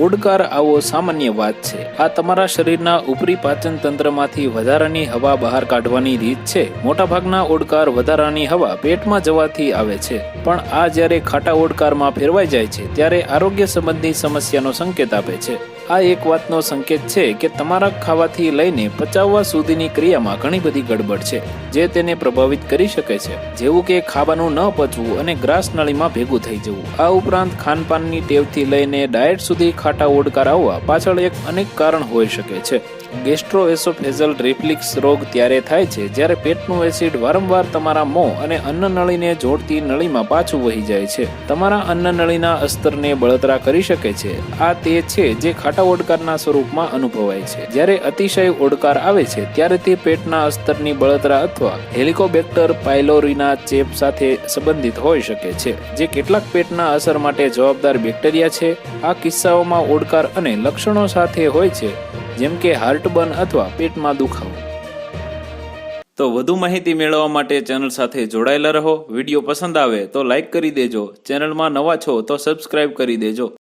ઓડકાર આવો સામાન્ય વાત છે. આ તમારા શરીરના ઉપરી પાચન તંત્રમાંથી વધારાની હવા બહાર કાઢવાની રીત છે. મોટાભાગના ઓડકાર વધારાની હવા પેટમાં જવાથી આવે છે. પણ આ જ્યારે ખાટા ઓડકારમાં ફેરવાઈ જાય છે, ત્યારે આરોગ્ય સંબંધી સમસ્યાનો સંકેત આપે છે. આ એક વાતનો સંકેત છે કે તમારા ખાવાથી લઈને પચાવવા સુધીની ક્રિયામાં ઘણી બધી ગડબડ છે, જે તેને પ્રભાવિત કરી શકે છે. જેવું કે ખાવાનું ન પચવું અને ગ્રાસ નળીમાં ભેગું થઈ જવું. આ ઉપરાંત ખાનપાનની ટેવથી લઈને ડાયટ સુધી ખાટા ઓડકાર આવવા પાછળ એક અનેક કારણ હોઈ શકે છે. ગેસ્ટ્રોએસોફેઝલ રિફ્લિક્સ રોગ ત્યારે થાય છે જ્યારે પેટનું એસિડ વારંવાર તમારા મોં અને અન્નનળીને જોડતી નળીમાં પાછું વહી જાય છે. તમારા અન્નનળીના અસ્તરને બળતરા કરી શકે છે. આ તે છે જે ખાટા ઓડકારના સ્વરૂપમાં અનુભવાય છે. જ્યારે અતિશય ઓડકાર આવે છે, ત્યારે તે પેટના અસ્તરની બળતરા અથવા હેલિકોબેક્ટર પાયલોરીના ચેપ સાથે સંબંધિત હોઈ શકે છે, જે કેટલાક પેટના અસર માટે જવાબદાર બેક્ટેરિયા છે. આ કિસ્સાઓમાં ઓડકાર અને લક્ષણો સાથે હોય છે, જેમ કે હાર્ટબર્ન અથવા પેટમાં દુખાવો. તો વધુ માહિતી મેળવવા માટે ચેનલ સાથે જોડાયેલા રહો. વીડિયો પસંદ આવે તો લાઈક કરી દેજો. ચેનલમાં નવા છો તો સબસ્ક્રાઇબ કરી દેજો.